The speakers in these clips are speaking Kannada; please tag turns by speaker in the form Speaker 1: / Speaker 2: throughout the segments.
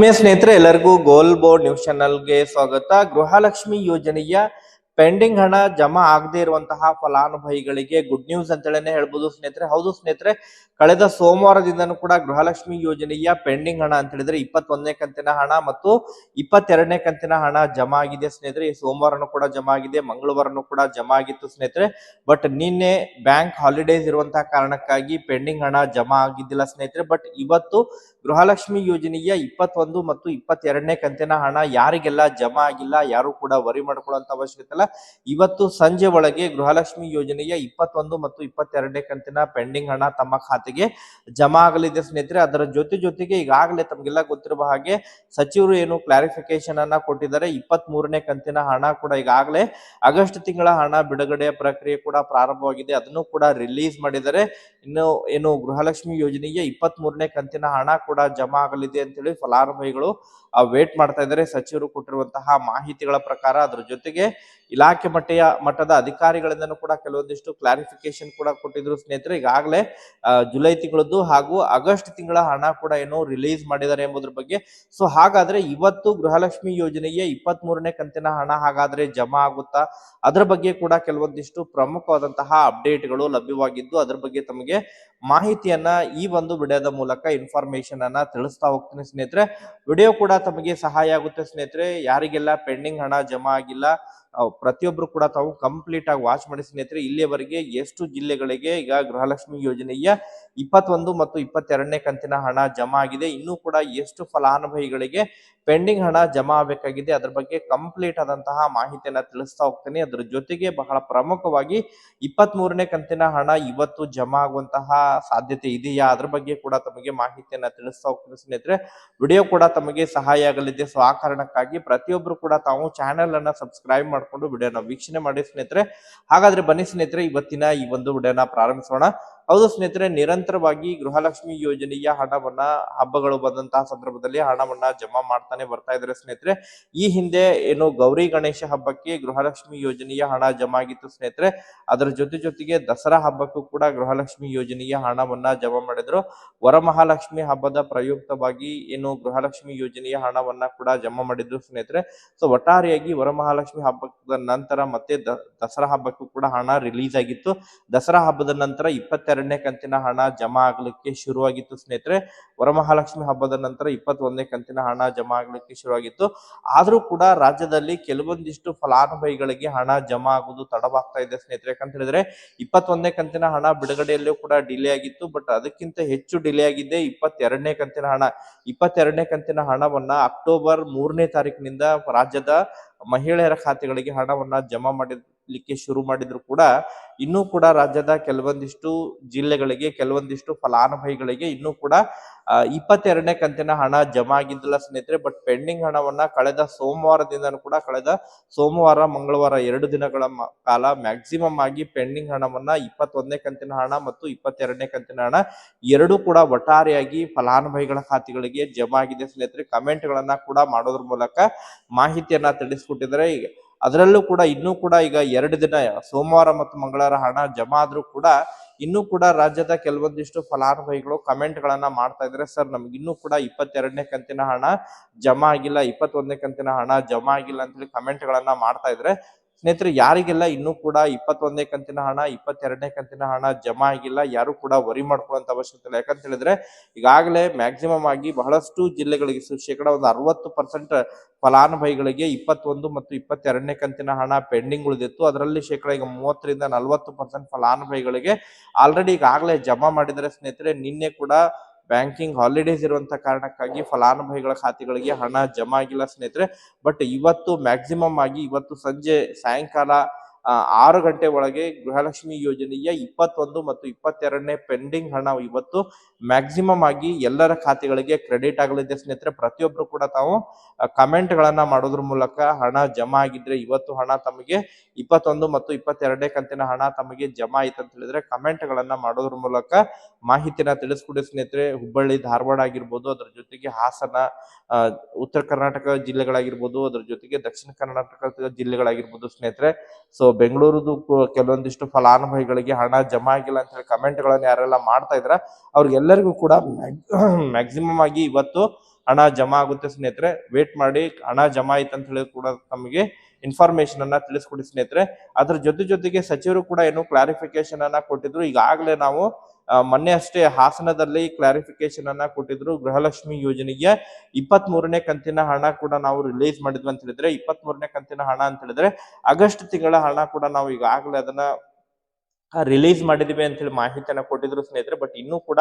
Speaker 1: ಆತ್ಮೀಯ ಸ್ನೇಹಿತರೆ, ಎಲ್ಲರಿಗೂ ಗೋಲ್ ಬೋರ್ಡ್ ನ್ಯೂಸ್ ಚಾನಲ್ಗೆ ಸ್ವಾಗತ. ಗೃಹಲಕ್ಷ್ಮಿ ಯೋಜನೆಯ ಪೆಂಡಿಂಗ್ ಹಣ ಜಮಾ ಆಗದೆ ಇರುವಂತಹ ಫಲಾನುಭವಿಗಳಿಗೆ ಗುಡ್ ನ್ಯೂಸ್ ಅಂತೇಳಿನೇ ಹೇಳ್ಬೋದು ಸ್ನೇಹಿತರೆ. ಹೌದು ಸ್ನೇಹಿತರೆ ಕಳೆದ ಸೋಮವಾರದಿಂದನೂ ಕೂಡ ಗೃಹಲಕ್ಷ್ಮಿ ಯೋಜನೆಯ ಪೆಂಡಿಂಗ್ ಹಣ ಅಂತ ಹೇಳಿದ್ರೆ ಇಪ್ಪತ್ತೊಂದನೇ ಕಂತಿನ ಹಣ ಮತ್ತು ಇಪ್ಪತ್ತೆರಡನೇ ಕಂತಿನ ಹಣ ಜಮಾ ಆಗಿದೆ ಸ್ನೇಹಿತರೆ. ಈ ಸೋಮವಾರನೂ ಕೂಡ ಜಮಾ ಆಗಿದೆ, ಮಂಗಳವಾರನೂ ಕೂಡ ಜಮಾ ಆಗಿತ್ತು ಸ್ನೇಹಿತರೆ. ಬಟ್ ನಿನ್ನೆ ಬ್ಯಾಂಕ್ ಹಾಲಿಡೇಸ್ ಇರುವಂತಹ ಕಾರಣಕ್ಕಾಗಿ ಪೆಂಡಿಂಗ್ ಹಣ ಜಮಾ ಆಗಿದ್ದಿಲ್ಲ ಸ್ನೇಹಿತರೆ. ಬಟ್ ಇವತ್ತು ಗೃಹಲಕ್ಷ್ಮಿ ಯೋಜನೆಯ ಇಪ್ಪತ್ತೊಂದು ಮತ್ತು ಇಪ್ಪತ್ತೆರಡನೇ ಕಂತಿನ ಹಣ ಯಾರಿಗೆಲ್ಲ ಜಮಾ ಆಗಿಲ್ಲ, ಯಾರು ಕೂಡ ವರಿ ಮಾಡ್ಕೊಳ್ಳುವಂತ ಅವಶ್ಯಕತೆ ಇಲ್ಲ. ಇವತ್ತು ಸಂಜೆ ಒಳಗೆ ಗೃಹಲಕ್ಷ್ಮಿ ಯೋಜನೆಯ ಇಪ್ಪತ್ತೊಂದು ಮತ್ತು ಇಪ್ಪತ್ತೆರಡನೇ ಕಂತಿನ ಪೆಂಡಿಂಗ್ ಹಣ ತಮ್ಮ ಖಾತೆಗೆ ಜಮಾ ಆಗಲಿದೆ ಸ್ನೇಹಿತರೆ, ಅದರ ಜೊತೆ ಜೊತೆಗೆ ಈಗಾಗಲೇ ತಮಗೆಲ್ಲ ಗೊತ್ತಿರುವ ಹಾಗೆ ಸಚಿವರು ಏನು ಕ್ಲಾರಿಫಿಕೇಶನ್ ಅನ್ನ ಕೊಟ್ಟಿದ್ದಾರೆ. ಇಪ್ಪತ್ತ್ ಮೂರನೇ ಕಂತಿನ ಹಣ ಕೂಡ ಈಗಾಗಲೇ ಆಗಸ್ಟ್ ತಿಂಗಳ ಹಣ ಬಿಡುಗಡೆಯ ಪ್ರಕ್ರಿಯೆ ಕೂಡ ಪ್ರಾರಂಭವಾಗಿದೆ. ಅದನ್ನು ಕೂಡ ರಿಲೀಸ್ ಮಾಡಿದ್ದಾರೆ. ಇನ್ನು ಏನು ಗೃಹಲಕ್ಷ್ಮಿ ಯೋಜನೆಗೆ ಇಪ್ಪತ್ತ್ ಮೂರನೇ ಕಂತಿನ ಹಣ ಕೂಡ ಜಮಾ ಆಗಲಿದೆ ಅಂತೇಳಿ ಫಲಾನುಭವಿಗಳು ವೇಟ್ ಮಾಡ್ತಾ ಇದ್ದಾರೆ. ಸಚಿವರು ಕೊಟ್ಟಿರುವಂತಹ ಮಾಹಿತಿಗಳ ಪ್ರಕಾರ ಅದರ ಜೊತೆಗೆ ಇಲಾಖೆ ಮಟ್ಟೆಯ, ಮಟ್ಟದ ಅಧಿಕಾರಿಗಳಿಂದನೂ ಕೂಡ ಕೆಲವೊಂದಿಷ್ಟು ಕ್ಲಾರಿಫಿಕೇಶನ್ ಕೂಡ ಕೊಟ್ಟಿದ್ರು ಸ್ನೇಹಿತರೆ. ಈಗಾಗಲೇ ಜುಲೈ ತಿಂಗಳದ್ದು ಹಾಗೂ ಆಗಸ್ಟ್ ತಿಂಗಳ ಹಣ ಕೂಡ ಏನು ರಿಲೀಸ್ ಮಾಡಿದ್ದಾರೆ ಎಂಬುದ್ರ ಬಗ್ಗೆ. ಸೊ ಹಾಗಾದ್ರೆ ಇವತ್ತು ಗೃಹಲಕ್ಷ್ಮಿ ಯೋಜನೆಯ ಇಪ್ಪತ್ತ್ ಕಂತಿನ ಹಣ ಹಾಗಾದ್ರೆ ಜಮಾ ಆಗುತ್ತಾ? ಅದರ ಬಗ್ಗೆ ಕೂಡ ಕೆಲವೊಂದಿಷ್ಟು ಪ್ರಮುಖವಾದಂತಹ ಅಪ್ಡೇಟ್ಗಳು ಲಭ್ಯವಾಗಿದ್ದು ಅದರ ಬಗ್ಗೆ ತಮಗೆ ಮಾಹಿತಿಯನ್ನ ಈ ಒಂದು ವಿಡಿಯೋದ ಮೂಲಕ ಇನ್ಫಾರ್ಮೇಶನ್ ಅನ್ನ ತಿಳಿಸ್ತಾ ಹೋಗ್ತೀನಿ ಸ್ನೇಹಿತರೆ. ವಿಡಿಯೋ ಕೂಡ ತಮಗೆ ಸಹಾಯ ಆಗುತ್ತೆ ಸ್ನೇಹಿತರೆ. ಯಾರಿಗೆಲ್ಲ ಪೆಂಡಿಂಗ್ ಹಣ ಜಮಾ ಆಗಿಲ್ಲ ಪ್ರತಿಯೊಬ್ರು ಕೂಡ ತಾವು ಕಂಪ್ಲೀಟ್ ಆಗಿ ವಾಚ್ ಮಾಡಿ ಸ್ನೇಹಿತರೆ, ಇಲ್ಲಿಯವರೆಗೆ ಎಷ್ಟು ಜಿಲ್ಲೆಗಳಿಗೆ ಈಗ ಗೃಹಲಕ್ಷ್ಮಿ ಯೋಜನೆಯ ಇಪ್ಪತ್ತೊಂದು ಮತ್ತು ಇಪ್ಪತ್ತೆರಡನೇ ಕಂತಿನ ಹಣ ಜಮಾ ಆಗಿದೆ. ಇನ್ನೂ ಕೂಡ ಎಷ್ಟು ಫಲಾನುಭವಿಗಳಿಗೆ ಪೆಂಡಿಂಗ್ ಹಣ ಜಮಾ ಆಗಬೇಕಾಗಿದೆ, ಅದ್ರ ಬಗ್ಗೆ ಕಂಪ್ಲೀಟ್ ಆದಂತಹ ಮಾಹಿತಿಯನ್ನ ತಿಳಿಸ್ತಾ ಹೋಗ್ತೇನೆ. ಅದರ ಜೊತೆಗೆ ಬಹಳ ಪ್ರಮುಖವಾಗಿ ಇಪ್ಪತ್ತ್ ಮೂರನೇ ಕಂತಿನ ಹಣ ಇವತ್ತು ಜಮಾ ಆಗುವಂತಹ ಸಾಧ್ಯತೆ ಇದೆಯಾ? ಅದ್ರ ಬಗ್ಗೆ ಕೂಡ ತಮಗೆ ಮಾಹಿತಿಯನ್ನ ತಿಳಿಸ್ತಾ ಹೋಗ್ತೀನಿ ಸ್ನೇಹಿತರೆ. ವಿಡಿಯೋ ಕೂಡ ತಮಗೆ ಸಹಾಯ ಆಗಲಿದೆ. ಸೊ ಆ ಕಾರಣಕ್ಕಾಗಿ ಪ್ರತಿಯೊಬ್ರು ಕೂಡ ತಾವು ಚಾನೆಲ್ ಅನ್ನ ಸಬ್ಸ್ಕ್ರೈಬ್ ಮಾಡ್ಕೊಂಡು ವಿಡಿಯೋನ ವೀಕ್ಷಣೆ ಮಾಡಿ ಸ್ನೇಹಿತರೆ. ಹಾಗಾದ್ರೆ ಬನ್ನಿ ಸ್ನೇಹಿತರೆ, ಇವತ್ತಿನ ಈ ಒಂದು ವಿಡಿಯೋನ ಪ್ರಾರಂಭಿಸೋಣ. ಹೌದು ಸ್ನೇಹಿತರೆ, ನಿರಂತರವಾಗಿ ಗೃಹಲಕ್ಷ್ಮಿ ಯೋಜನೆಯ ಹಣವನ್ನ, ಹಬ್ಬಗಳು ಬಂದಂತಹ ಸಂದರ್ಭದಲ್ಲಿ ಹಣವನ್ನ ಜಮಾ ಮಾಡ್ತಾನೆ ಬರ್ತಾ ಇದ್ದಾರೆ ಸ್ನೇಹಿತರೆ. ಈ ಹಿಂದೆ ಏನು ಗೌರಿ ಗಣೇಶ ಹಬ್ಬಕ್ಕೆ ಗೃಹಲಕ್ಷ್ಮಿ ಯೋಜನೆಯ ಹಣ ಜಮಾ ಆಗಿತ್ತು ಸ್ನೇಹಿತರೆ. ಅದರ ಜೊತೆ ಜೊತೆಗೆ ದಸರಾ ಹಬ್ಬಕ್ಕೂ ಕೂಡ ಗೃಹಲಕ್ಷ್ಮಿ ಯೋಜನೆಯ ಹಣವನ್ನ ಜಮಾ ಮಾಡಿದ್ರು. ವರಮಹಾಲಕ್ಷ್ಮಿ ಹಬ್ಬದ ಪ್ರಯುಕ್ತವಾಗಿ ಏನು ಗೃಹಲಕ್ಷ್ಮಿ ಯೋಜನೆಯ ಹಣವನ್ನ ಕೂಡ ಜಮಾ ಮಾಡಿದ್ರು ಸ್ನೇಹಿತರೆ. ಸೊ ಒಟ್ಟಾರೆಯಾಗಿ ವರಮಹಾಲಕ್ಷ್ಮಿ ಹಬ್ಬದ ನಂತರ ಮತ್ತೆ ದಸರಾ ಹಬ್ಬಕ್ಕೂ ಕೂಡ ಹಣ ರಿಲೀಸ್ ಆಗಿತ್ತು. ದಸರಾ ಹಬ್ಬದ ನಂತರ ಇಪ್ಪತ್ತೆರಡನೇ ಕಂತಿನ ಹಣ ಜಮಾ ಆಗ್ಲಿಕ್ಕೆ ಶುರುವಾಗಿತ್ತು ಸ್ನೇಹಿತರೆ. ವರಮಹಾಲಕ್ಷ್ಮಿ ಹಬ್ಬದ ನಂತರ ಇಪ್ಪತ್ತೊಂದನೇ ಕಂತಿನ ಹಣ ಜಮಾ ಆಗ್ಲಿಕ್ಕೆ ಶುರುವಾಗಿತ್ತು. ಆದ್ರೂ ಕೂಡ ರಾಜ್ಯದಲ್ಲಿ ಕೆಲವೊಂದಿಷ್ಟು ಫಲಾನುಭವಿಗಳಿಗೆ ಹಣ ಜಮಾ ಆಗುವುದು ತಡವಾಗ್ತಾ ಇದೆ ಸ್ನೇಹಿತರೆ. ಯಾಕಂತ ಹೇಳಿದ್ರೆ ಇಪ್ಪತ್ತೊಂದನೇ ಕಂತಿನ ಹಣ ಬಿಡುಗಡೆಯಲ್ಲೂ ಕೂಡ ಡಿಲೇ ಆಗಿತ್ತು. ಬಟ್ ಅದಕ್ಕಿಂತ ಹೆಚ್ಚು ಡಿಲೇ ಆಗಿದೆ ಇಪ್ಪತ್ತೆರಡನೇ ಕಂತಿನ ಹಣ. ಇಪ್ಪತ್ತೆರಡನೇ ಕಂತಿನ ಹಣವನ್ನ ಅಕ್ಟೋಬರ್ ಮೂರನೇ ತಾರೀಕಿನಿಂದ ರಾಜ್ಯದ ಮಹಿಳೆಯರ ಖಾತೆಗಳಿಗೆ ಹಣವನ್ನ ಜಮಾ ಮಾಡಲಿಕ್ಕೆ ಶುರು ಮಾಡಿದ್ರು ಕೂಡ ಇನ್ನೂ ಕೂಡ ರಾಜ್ಯದ ಕೆಲವೊಂದಿಷ್ಟು ಜಿಲ್ಲೆಗಳಿಗೆ, ಕೆಲವೊಂದಿಷ್ಟು ಫಲಾನುಭವಿಗಳಿಗೆ ಇನ್ನೂ ಕೂಡ ಇಪ್ಪತ್ತೆರಡನೇ ಕಂತಿನ ಹಣ ಜಮಾ ಆಗಿದ್ದಿಲ್ಲ ಸ್ನೇಹಿತರೆ. ಬಟ್ ಪೆಂಡಿಂಗ್ ಹಣವನ್ನ ಕಳೆದ ಸೋಮವಾರದಿಂದನೂ ಕೂಡ, ಕಳೆದ ಸೋಮವಾರ, ಮಂಗಳವಾರ ಎರಡು ದಿನಗಳ ಕಾಲ ಮ್ಯಾಕ್ಸಿಮಮ್ ಆಗಿ ಪೆಂಡಿಂಗ್ ಹಣವನ್ನ ಇಪ್ಪತ್ತೊಂದನೇ ಕಂತಿನ ಹಣ ಮತ್ತು ಇಪ್ಪತ್ತೆರಡನೇ ಕಂತಿನ ಹಣ ಎರಡೂ ಕೂಡ ಒಟ್ಟಾರೆಯಾಗಿ ಫಲಾನುಭವಿಗಳ ಖಾತೆಗಳಿಗೆ ಜಮಾ ಆಗಿದೆ ಸ್ನೇಹಿತರೆ. ಕಮೆಂಟ್ಗಳನ್ನ ಕೂಡ ಮಾಡೋದ್ರ ಮೂಲಕ ಮಾಹಿತಿಯನ್ನ ತಿಳಿಸ್ಕೊಟ್ಟಿದ್ದಾರೆ. ಈಗ ಅದರಲ್ಲೂ ಕೂಡ ಇನ್ನೂ ಕೂಡ ಈಗ ಎರಡು ದಿನ, ಸೋಮವಾರ ಮತ್ತು ಮಂಗಳವಾರ ಹಣ ಜಮಾ ಆದ್ರೂ ಕೂಡ ಇನ್ನೂ ಕೂಡ ರಾಜ್ಯದ ಕೆಲವೊಂದಿಷ್ಟು ಫಲಾನುಭವಿಗಳು ಕಮೆಂಟ್ ಗಳನ್ನ ಮಾಡ್ತಾ ಇದ್ರೆ ಸರ್, ನಮ್ಗೆ ಇನ್ನೂ ಕೂಡ ಇಪ್ಪತ್ತೆರಡನೇ ಕಂತಿನ ಹಣ ಜಮಾ ಆಗಿಲ್ಲ, ಇಪ್ಪತ್ತೊಂದನೇ ಕಂತಿನ ಹಣ ಜಮಾ ಆಗಿಲ್ಲ ಅಂತೇಳಿ ಕಮೆಂಟ್ ಗಳನ್ನ ಮಾಡ್ತಾ ಇದ್ರೆ ಸ್ನೇಹಿತರೆ, ಯಾರಿಗೆಲ್ಲ ಇನ್ನೂ ಕೂಡ ಇಪ್ಪತ್ತೊಂದನೇ ಕಂತಿನ ಹಣ, ಇಪ್ಪತ್ತೆರಡನೇ ಕಂತಿನ ಹಣ ಜಮಾ ಆಗಿಲ್ಲ, ಯಾರು ಕೂಡ ವರಿ ಮಾಡ್ಕೊಳ್ಳುವಂತ ಅವಶ್ಯಕತೆ ಇಲ್ಲ. ಯಾಕಂತ ಹೇಳಿದ್ರೆ, ಈಗಾಗಲೇ ಮ್ಯಾಕ್ಸಿಮಮ್ ಆಗಿ ಬಹಳಷ್ಟು ಜಿಲ್ಲೆಗಳಿಗೆ ಶೇಕಡ ಒಂದು ಅರವತ್ತು ಪರ್ಸೆಂಟ್ ಫಲಾನುಭವಿಗಳಿಗೆ ಇಪ್ಪತ್ತೊಂದು ಮತ್ತು ಇಪ್ಪತ್ತೆರಡನೇ ಕಂತಿನ ಹಣ ಪೆಂಡಿಂಗ್ ಉಳಿದಿತ್ತು. ಅದರಲ್ಲಿ ಶೇಕಡ ಈಗ ಮೂವತ್ತರಿಂದ ನಲವತ್ತು ಪರ್ಸೆಂಟ್ ಫಲಾನುಭವಿಗಳಿಗೆ ಆಲ್ರೆಡಿ ಈಗಾಗಲೇ ಜಮಾ ಮಾಡಿದರೆ ಸ್ನೇಹಿತರೆ. ನಿನ್ನೆ ಕೂಡ ಬ್ಯಾಂಕಿಂಗ್ ಹಾಲಿಡೇಸ್ ಇರುವಂತ ಕಾರಣಕ್ಕಾಗಿ ಫಲಾನುಭವಿಗಳ ಖಾತೆಗಳಿಗೆ ಹಣ ಜಮಾ ಆಗಿಲ್ಲ ಸ್ನೇಹಿತರೆ. ಬಟ್ ಇವತ್ತು ಮ್ಯಾಕ್ಸಿಮಮ್ ಆಗಿ ಇವತ್ತು ಸಂಜೆ ಸಾಯಂಕಾಲ ಆರು ಗಂಟೆ ಒಳಗೆ ಗೃಹಲಕ್ಷ್ಮಿ ಯೋಜನೆಯ ಇಪ್ಪತ್ತೊಂದು ಮತ್ತು ಇಪ್ಪತ್ತೆರಡನೇ ಪೆಂಡಿಂಗ್ ಹಣ ಇವತ್ತು ಮ್ಯಾಕ್ಸಿಮಮ್ ಆಗಿ ಎಲ್ಲರ ಖಾತೆಗಳಿಗೆ ಕ್ರೆಡಿಟ್ ಆಗಲಿದೆ ಸ್ನೇಹಿತರೆ. ಪ್ರತಿಯೊಬ್ರು ಕೂಡ ತಾವು ಕಮೆಂಟ್ ಗಳನ್ನ ಮಾಡೋದ್ರ ಮೂಲಕ ಹಣ ಜಮಾ ಆಗಿದ್ರೆ ಇವತ್ತು ಹಣ ತಮಗೆ ಇಪ್ಪತ್ತೊಂದು ಮತ್ತು ಇಪ್ಪತ್ತೆರಡನೇ ಕಂತಿನ ಹಣ ತಮಗೆ ಜಮಾ ಆಯ್ತು ಅಂತ ಹೇಳಿದ್ರೆ ಕಮೆಂಟ್ ಗಳನ್ನ ಮಾಡೋದ್ರ ಮೂಲಕ ಮಾಹಿತಿನ ತಿಳಿಸ್ಕೊಡಿ ಸ್ನೇಹಿತರೆ. ಹುಬ್ಬಳ್ಳಿ, ಧಾರವಾಡ ಆಗಿರ್ಬೋದು, ಅದ್ರ ಜೊತೆಗೆ ಹಾಸನ ಉತ್ತರ ಕರ್ನಾಟಕ ಜಿಲ್ಲೆಗಳಾಗಿರ್ಬೋದು, ಅದ್ರ ಜೊತೆಗೆ ದಕ್ಷಿಣ ಕರ್ನಾಟಕ ಜಿಲ್ಲೆಗಳಾಗಿರ್ಬೋದು ಸ್ನೇಹಿತರೆ. ಸೊ ಬೆಂಗಳೂರದು ಕೆಲವೊಂದಿಷ್ಟು ಫಲಾನುಭವಿಗಳಿಗೆ ಹಣ ಜಮಾ ಆಗಿಲ್ಲ ಅಂತ ಹೇಳಿ ಕಮೆಂಟ್ಗಳನ್ನು ಯಾರೆಲ್ಲ ಮಾಡ್ತಾ ಇದ್ರ, ಅವ್ರಿಗೆಲ್ಲರಿಗೂ ಕೂಡ ಮ್ಯಾಕ್ಸಿಮಮ್ ಆಗಿ ಇವತ್ತು ಹಣ ಜಮಾ ಆಗುತ್ತೆ ಸ್ನೇಹಿತರೆ. ವೇಟ್ ಮಾಡಿ, ಹಣ ಜಮಾ ಆಯ್ತು ಅಂತ ಹೇಳಿ ಕೂಡ ತಮಗೆ ಇನ್ಫಾರ್ಮೇಶನ್ ಅನ್ನ ತಿಳಿಸ್ಕೊಡಿ ಸ್ನೇಹಿತರೆ. ಅದ್ರ ಜೊತೆ ಜೊತೆಗೆ ಸಚಿವರು ಕೂಡ ಏನು ಕ್ಲಾರಿಫಿಕೇಶನ್ ಅನ್ನ ಕೊಟ್ಟಿದ್ರು. ಈಗಾಗಲೇ ನಾವು ಮೊನ್ನೆ ಅಷ್ಟೇ ಹಾಸನದಲ್ಲಿ ಕ್ಲಾರಿಫಿಕೇಶನ್ ಅನ್ನ ಕೊಟ್ಟಿದ್ರು. ಗೃಹಲಕ್ಷ್ಮಿ ಯೋಜನೆಗೆ ಇಪ್ಪತ್ತ್ ಮೂರನೇ ಕಂತಿನ ಹಣ ಕೂಡ ನಾವು ರಿಲೀಸ್ ಮಾಡಿದ್ವಿ ಅಂತ ಹೇಳಿದ್ರೆ ಇಪ್ಪತ್ತ್ ಮೂರನೇ ಕಂತಿನ ಹಣ ಅಂತ ಹೇಳಿದ್ರೆ, ಆಗಸ್ಟ್ ತಿಂಗಳ ಹಣ ಕೂಡ ನಾವು ಈಗಾಗಲೇ ಅದನ್ನ ರಿಲೀಸ್ ಮಾಡಿದಿವಿ ಅಂತ ಹೇಳಿ ಮಾಹಿತಿಯನ್ನ ಕೊಟ್ಟಿದ್ರು ಸ್ನೇಹಿತರೆ. ಬಟ್ ಇನ್ನೂ ಕೂಡ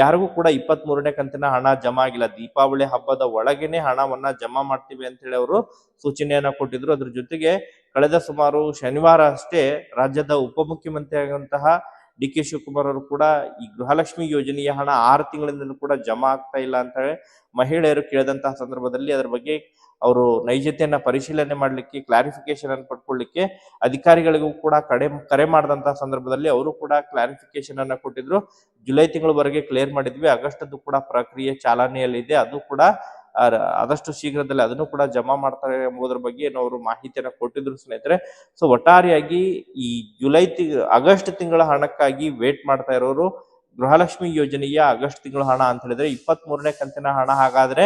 Speaker 1: ಯಾರಿಗೂ ಕೂಡ ಇಪ್ಪತ್ತ್ ಮೂರನೇ ಕಂತಿನ ಹಣ ಜಮಾ ಆಗಿಲ್ಲ. ದೀಪಾವಳಿ ಹಬ್ಬದ ಒಳಗೇನೆ ಹಣವನ್ನ ಜಮಾ ಮಾಡ್ತೀವಿ ಅಂತ ಹೇಳಿ ಅವರು ಸೂಚನೆಯನ್ನ ಕೊಟ್ಟಿದ್ರು. ಅದ್ರ ಜೊತೆಗೆ ಕಳೆದ ಸುಮಾರು ಶನಿವಾರ ಅಷ್ಟೇ ರಾಜ್ಯದ ಉಪಮುಖ್ಯಮಂತ್ರಿ ಆದಂತಹ ಡಿ ಕೆ ಶಿವಕುಮಾರ್ ಅವರು ಕೂಡ ಈ ಗೃಹಲಕ್ಷ್ಮಿ ಯೋಜನೆಯ ಹಣ ಆರು ತಿಂಗಳಿಂದಲೂ ಕೂಡ ಜಮಾ ಆಗ್ತಾ ಇಲ್ಲ ಅಂತ ಹೇಳಿ ಮಹಿಳೆಯರು ಕೇಳಿದಂತಹ ಸಂದರ್ಭದಲ್ಲಿ ಅದರ ಬಗ್ಗೆ ಅವರು ನೈಜತೆಯನ್ನ ಪರಿಶೀಲನೆ ಮಾಡಲಿಕ್ಕೆ ಕ್ಲಾರಿಫಿಕೇಶನ್ ಅನ್ನು ಪಡ್ಕೊಳ್ಳಿಕ್ಕೆ ಅಧಿಕಾರಿಗಳಿಗೂ ಕೂಡ ಕಡೆ, ಕರೆ ಮಾಡಿದಂತಹ ಸಂದರ್ಭದಲ್ಲಿ ಅವರು ಕೂಡ ಕ್ಲಾರಿಫಿಕೇಶನ್ ಅನ್ನ ಕೊಟ್ಟಿದ್ರು. ಜುಲೈ ತಿಂಗಳವರೆಗೆ ಕ್ಲಿಯರ್ ಮಾಡಿದ್ವಿ. ಆಗಸ್ಟ್ ಕೂಡ ಪ್ರಕ್ರಿಯೆ ಚಾಲನೆಯಲ್ಲಿದೆ. ಅದು ಕೂಡ ಆದಷ್ಟು ಶೀಘ್ರದಲ್ಲಿ ಅದನ್ನು ಕೂಡ ಜಮಾ ಮಾಡ್ತಾರೆ ಎಂಬುದರ ಬಗ್ಗೆ ಏನು ಅವರು ಮಾಹಿತಿಯನ್ನು ಕೊಟ್ಟಿದ್ರು ಸ್ನೇಹಿತರೆ. ಸೊ ಒಟ್ಟಾರೆಯಾಗಿ ಈ ಜುಲೈ ಆಗಸ್ಟ್ ತಿಂಗಳ ಹಣಕ್ಕಾಗಿ ವೇಟ್ ಮಾಡ್ತಾ ಇರೋರು ಗೃಹಲಕ್ಷ್ಮಿ ಯೋಜನೆಯ ಆಗಸ್ಟ್ ತಿಂಗಳ ಹಣ ಅಂತ ಹೇಳಿದ್ರೆ ಇಪ್ಪತ್ತ್ ಮೂರನೇ ಕಂತಿನ ಹಣ. ಹಾಗಾದ್ರೆ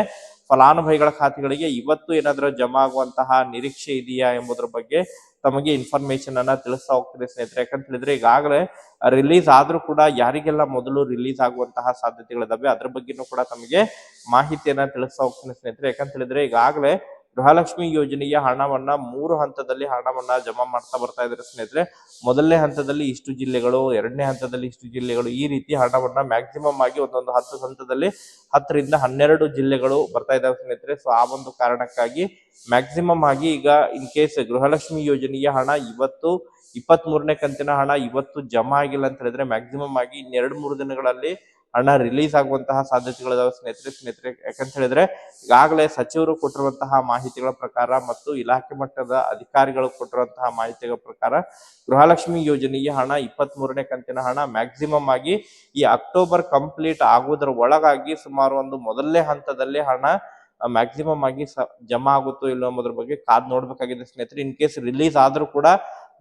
Speaker 1: ಫಲಾನುಭವಿಗಳ ಖಾತೆಗಳಿಗೆ ಇವತ್ತು ಏನಾದರೂ ಜಮಾ ಆಗುವಂತಹ ನಿರೀಕ್ಷೆ ಇದೆಯಾ ಎಂಬುದರ ಬಗ್ಗೆ ತಮಗೆ ಇನ್ಫಾರ್ಮೇಶನ್ ಅನ್ನ ತಿಳಿಸ್ತಾ ಹೋಗ್ತೀನಿ ಸ್ನೇಹಿತರೆ. ಯಾಕಂತ ಹೇಳಿದ್ರೆ ಈಗಾಗಲೇ ರಿಲೀಸ್ ಆದ್ರೂ ಕೂಡ ಯಾರಿಗೆಲ್ಲ ಮೊದಲು ರಿಲೀಸ್ ಆಗುವಂತಹ ಸಾಧ್ಯತೆಗಳಿದಾವೆ, ಅದ್ರ ಬಗ್ಗೆನೂ ಕೂಡ ತಮಗೆ ಮಾಹಿತಿಯನ್ನ ತಿಳಿಸ್ತಾ ಹೋಗ್ತೀನಿ ಸ್ನೇಹಿತರೆ. ಯಾಕಂತ ಹೇಳಿದ್ರೆ ಈಗಾಗಲೇ ಗೃಹಲಕ್ಷ್ಮಿ ಯೋಜನೆಯ ಹಣವನ್ನ ಮೂರು ಹಂತದಲ್ಲಿ ಹಣವನ್ನ ಜಮಾ ಮಾಡ್ತಾ ಬರ್ತಾ ಇದ್ದಾರೆ ಸ್ನೇಹಿತರೆ. ಮೊದಲನೇ ಹಂತದಲ್ಲಿ ಇಷ್ಟು ಜಿಲ್ಲೆಗಳು, ಎರಡನೇ ಹಂತದಲ್ಲಿ ಇಷ್ಟು ಜಿಲ್ಲೆಗಳು ಈ ರೀತಿ ಹಣವನ್ನ ಮ್ಯಾಕ್ಸಿಮಮ್ ಆಗಿ ಒಂದೊಂದು ಹತ್ತು ಹಂತದಲ್ಲಿ ಹತ್ತರಿಂದ ಹನ್ನೆರಡು ಜಿಲ್ಲೆಗಳು ಬರ್ತಾ ಇದಾವೆ ಸ್ನೇಹಿತರೆ. ಸೊ ಆ ಒಂದು ಕಾರಣಕ್ಕಾಗಿ ಮ್ಯಾಕ್ಸಿಮಮ್ ಆಗಿ ಈಗ ಇನ್ ಕೇಸ್ ಗೃಹಲಕ್ಷ್ಮಿ ಯೋಜನೆಯ ಹಣ ಇವತ್ತು ಇಪ್ಪತ್ತ್ ಮೂರನೇ ಕಂತಿನ ಹಣ ಇವತ್ತು ಜಮಾ ಆಗಿಲ್ಲ ಅಂತ ಹೇಳಿದ್ರೆ ಮ್ಯಾಕ್ಸಿಮಮ್ ಆಗಿ ಇನ್ನೆರಡು ಮೂರು ದಿನಗಳಲ್ಲಿ ಹಣ ರಿಲೀಸ್ ಆಗುವಂತಹ ಸಾಧ್ಯತೆಗಳಿದಾವೆ. ಸ್ನೇಹಿತರೆ ಸ್ನೇಹಿತರೆ, ಯಾಕಂತ ಹೇಳಿದ್ರೆ, ಈಗಾಗಲೇ ಸಚಿವರು ಕೊಟ್ಟಿರುವಂತಹ ಮಾಹಿತಿಗಳ ಪ್ರಕಾರ ಮತ್ತು ಇಲಾಖೆ ಮಟ್ಟದ ಅಧಿಕಾರಿಗಳು ಕೊಟ್ಟಿರುವಂತಹ ಮಾಹಿತಿಗಳ ಪ್ರಕಾರ ಗೃಹಲಕ್ಷ್ಮಿ ಯೋಜನೆಯ ಹಣ ಇಪ್ಪತ್ತ್ ಮೂರನೇ ಕಂತಿನ ಹಣ ಮ್ಯಾಕ್ಸಿಮಮ್ ಆಗಿ ಈ ಅಕ್ಟೋಬರ್ ಕಂಪ್ಲೀಟ್ ಆಗುವುದರ ಒಳಗಾಗಿ ಸುಮಾರು ಒಂದು ಮೊದಲನೇ ಹಂತದಲ್ಲಿ ಹಣ ಮ್ಯಾಕ್ಸಿಮಮ್ ಆಗಿ ಜಮಾ ಆಗುತ್ತೋ ಇಲ್ಲೋ ಅನ್ನೋದ್ರ ಬಗ್ಗೆ ಕಾದ್ ನೋಡ್ಬೇಕಾಗಿದೆ ಸ್ನೇಹಿತರೆ. ಇನ್ ಕೇಸ್ ರಿಲೀಸ್ ಆದ್ರೂ ಕೂಡ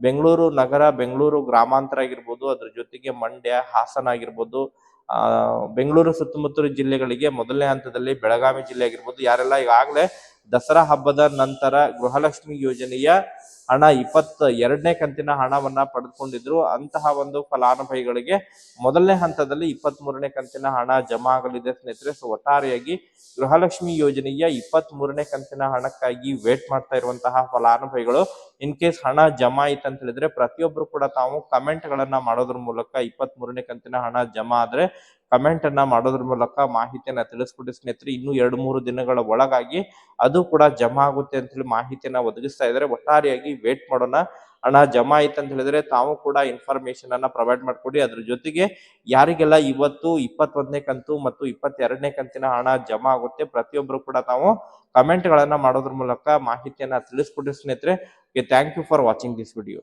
Speaker 1: ಬೆಂಗಳೂರು ನಗರ, ಬೆಂಗಳೂರು ಗ್ರಾಮಾಂತರ ಆಗಿರ್ಬೋದು, ಅದ್ರ ಜೊತೆಗೆ ಮಂಡ್ಯ, ಹಾಸನ ಆಗಿರ್ಬೋದು ಬೆಂಗಳೂರು ಸುತ್ತಮುತ್ತಲು ಜಿಲ್ಲೆಗಳಿಗೆ ಮೊದಲನೇ ಹಂತದಲ್ಲಿ ಬೆಳಗಾವಿ ಜಿಲ್ಲೆ ಆಗಿರ್ಬೋದು ಯಾರೆಲ್ಲ ಈಗಾಗಲೇ ದಸರಾ ಹಬ್ಬದ ನಂತರ ಗೃಹಲಕ್ಷ್ಮಿ ಯೋಜನೆಯ ಹಣ ಇಪ್ಪತ್ತ ಎರಡನೇ ಕಂತಿನ ಹಣವನ್ನ ಪಡೆದುಕೊಂಡಿದ್ರು. ಅಂತಹ ಒಂದು ಫಲಾನುಭವಿಗಳಿಗೆ ಮೊದಲನೇ ಹಂತದಲ್ಲಿ ಇಪ್ಪತ್ತ್ ಮೂರನೇ ಕಂತಿನ ಹಣ ಜಮಾ ಆಗಲಿದೆ ಸ್ನೇಹಿತರೆ. ಸೊ ಒಟ್ಟಾರೆಯಾಗಿ ಗೃಹಲಕ್ಷ್ಮಿ ಯೋಜನೆಯ ಇಪ್ಪತ್ತ್ ಮೂರನೇ ಕಂತಿನ ಹಣಕ್ಕಾಗಿ ವೇಟ್ ಮಾಡ್ತಾ ಇರುವಂತಹ ಫಲಾನುಭವಿಗಳು ಇನ್ ಕೇಸ್ ಹಣ ಜಮಾ ಆಯ್ತು ಅಂತ ಹೇಳಿದ್ರೆ ಪ್ರತಿಯೊಬ್ರು ಕೂಡ ತಾವು ಕಮೆಂಟ್ ಗಳನ್ನ ಮಾಡೋದ್ರ ಮೂಲಕ ಇಪ್ಪತ್ತ್ ಮೂರನೇ ಕಂತಿನ ಹಣ ಜಮಾ ಆದ್ರೆ ಕಮೆಂಟ್ ಅನ್ನ ಮಾಡೋದ್ರ ಮೂಲಕ ಮಾಹಿತಿಯನ್ನ ತಿಳಿಸ್ಕೊಡಿ ಸ್ನೇಹಿತರೆ. ಇನ್ನು ಎರಡು, ಮೂರು ದಿನಗಳ ಒಳಗಾಗಿ ಅದು ಕೂಡ ಜಮಾ ಆಗುತ್ತೆ ಅಂತ ಹೇಳಿ ಮಾಹಿತಿಯನ್ನ ಒದಗಿಸ್ತಾ ಇದ್ದಾರೆ. ಒಟ್ಟಾರೆಯಾಗಿ ವೇಟ್ ಮಾಡೋಣ. ಹಣ ಜಮಾ ಆಯ್ತು ಅಂತ ಹೇಳಿದ್ರೆ ತಾವು ಕೂಡ ಇನ್ಫಾರ್ಮೇಶನ್ ಅನ್ನ ಪ್ರೊವೈಡ್ ಮಾಡ್ಕೊಡಿ. ಅದ್ರ ಜೊತೆಗೆ ಯಾರಿಗೆಲ್ಲ ಇವತ್ತು ಇಪ್ಪತ್ತೊಂದನೇ ಕಂತು ಮತ್ತು ಇಪ್ಪತ್ತೆರಡನೇ ಕಂತಿನ ಹಣ ಜಮಾ ಆಗುತ್ತೆ ಪ್ರತಿಯೊಬ್ಬರು ಕೂಡ ತಾವು ಕಮೆಂಟ್ ಗಳನ್ನ ಮಾಡೋದ್ರ ಮೂಲಕ ಮಾಹಿತಿಯನ್ನ ತಿಳಿಸ್ಕೊಡಿ ಸ್ನೇಹಿತರೆ. Thank you for watching this video